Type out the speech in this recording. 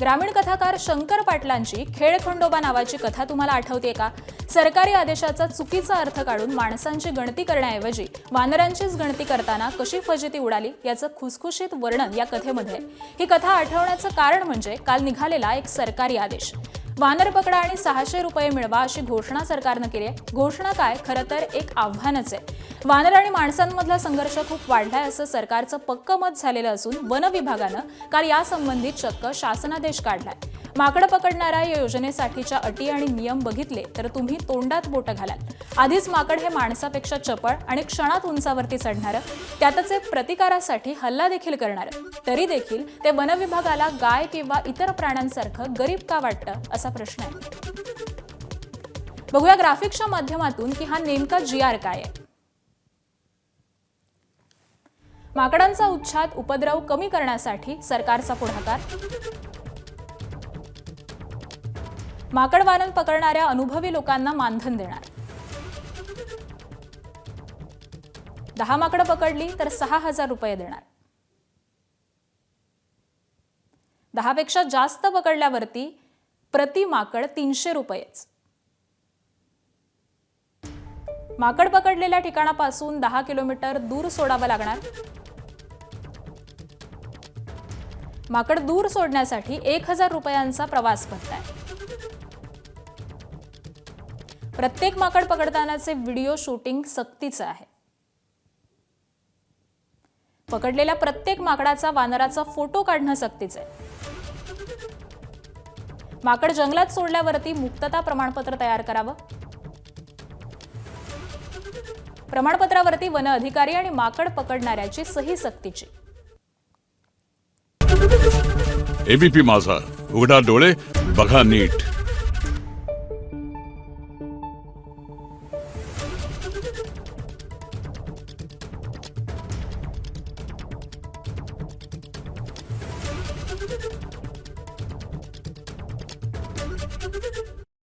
ग्रामीण कथाकार शंकर पाटलांची खेळखंडोबा नावाची कथा तुम्हाला आठवते का? सरकारी आदेशाचा चुकीचा अर्थ काढून माणसांची गणती करण्याऐवजी वानरांचीच गणती करताना कशी फजिती उडाली याचं खुसखुशीत वर्णन या कथेमध्ये ही कथा आठवण्याचं कारण म्हणजे काल निघालेला एक सरकारी आदेश. वानर पकडा आणि सहाशे रुपये मिळवा अशी घोषणा सरकारनं केली आहे. घोषणा काय? खरं तर एक आव्हानच आहे. वानर आणि माणसांमधला संघर्ष खूप वाढलाय असं सरकारचं पक्क मत झालेलं असून वन विभागानं काल यासंबंधित चक्क शासनादेश काढलाय. माकडं पकडणाऱ्या या योजनेसाठीच्या अटी आणि नियम बघितले तर तुम्ही तोंडात बोटं घालाल. आधीच माकड हे माणसापेक्षा चपळ आणि क्षणात उंचावरती चढणारं त्यातच एक प्रतिकारासाठी हल्ला देखील करणारं. तरी देखील ते वनविभागाला गाय किंवा इतर प्राण्यांसारखं गरीब का वाटतं असा प्रश्न आहे. बघूया ग्राफिक्सच्या माध्यमातून की हा नेमका जी आर काय आहे. माकडांचा उच्छाद उपद्रव कमी करण्यासाठी सरकारचा पुढाकार. माकड वारण पकडणाऱ्या अनुभवी लोकांना मानधन देणार. दहा माकडं पकडली तर सहा हजार रुपये देणार. दहापेक्षा जास्त पकडल्यावरती प्रति माकड तीनशे रुपयेच. माकड पकडलेल्या ठिकाणापासून दहा किलोमीटर दूर सोडावं लागणार. माकड दूर सोडण्यासाठी एक हजार रुपयांचा प्रवास भत्ता आहे प्रत्येक माकड पकडतानाचे व्हिडिओ शूटिंग सक्तीचं आहे. पकडलेल्या प्रत्येक माकडाचा वानराचा फोटो काढणं सक्तीचं आहे. माकड जंगलात सोडल्यावरती मुक्तता प्रमाणपत्र तयार करावं. प्रमाणपत्रावरती वन अधिकारी आणि माकड पकडणाऱ्याची सही सक्तीची. एबीपी माझा. उघडा डोळे बघा नीट.